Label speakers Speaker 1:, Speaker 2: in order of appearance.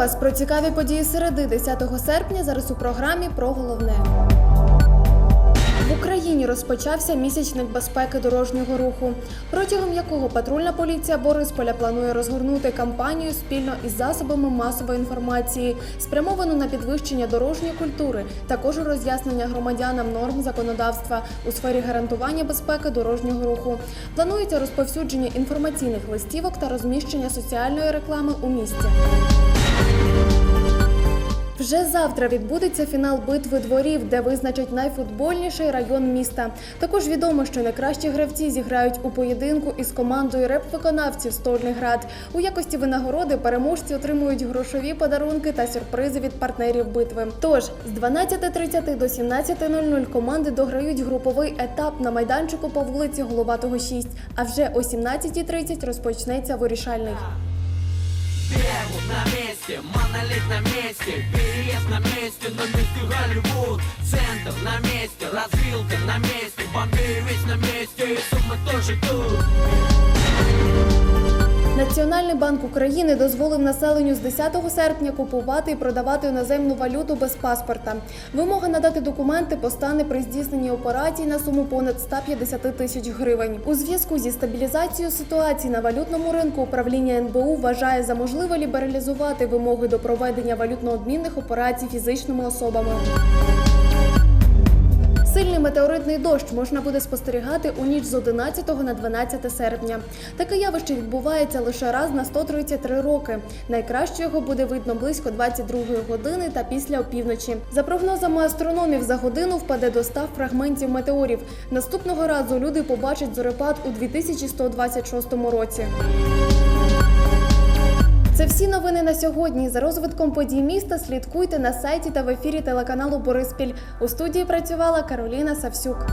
Speaker 1: Про цікаві події середи 10 серпня зараз у програмі про головне. В Україні розпочався місячник безпеки дорожнього руху, протягом якого патрульна поліція Борисполя планує розгорнути кампанію спільно із засобами масової інформації, спрямовану на підвищення дорожньої культури, також роз'яснення громадянам норм законодавства у сфері гарантування безпеки дорожнього руху. Планується розповсюдження інформаційних листівок та розміщення соціальної реклами у місті. Вже завтра відбудеться фінал битви дворів, де визначать найфутбольніший район міста. Також відомо, що найкращі гравці зіграють у поєдинку із командою реп-виконавців Стольний град. У якості винагороди переможці отримують грошові подарунки та сюрпризи від партнерів битви. Тож з 12.30 до 17.00 команди дограють груповий етап на майданчику по вулиці Головатого 6, А вже о 17.30 розпочнеться вирішальний.
Speaker 2: Бермуд на месте, монолит на месте месте, на месте Голливуд. Центр на месте, развилка на месте. Бомбей весь на месте, и сумма тоже тут
Speaker 1: Національний банк України дозволив населенню з 10 серпня купувати і продавати іноземну валюту без паспорта. Вимога надати документи постане при здійсненні операцій на суму понад 150 тисяч гривень. У зв'язку зі стабілізацією ситуації на валютному ринку управління НБУ вважає за можливе лібералізувати вимоги до проведення валютно-обмінних операцій фізичними особами. Сильний метеоритний дощ можна буде спостерігати у ніч з 11 на 12 серпня. Таке явище відбувається лише раз на 133 роки. Найкраще його буде видно близько 22 години та після опівночі. За прогнозами астрономів, за годину впаде до 100 фрагментів метеорів. Наступного разу люди побачать зорепад у 2126 році. Це всі новини на сьогодні. За розвитком подій міста слідкуйте на сайті та в ефірі телеканалу Бориспіль. У студії працювала Кароліна Савсюк.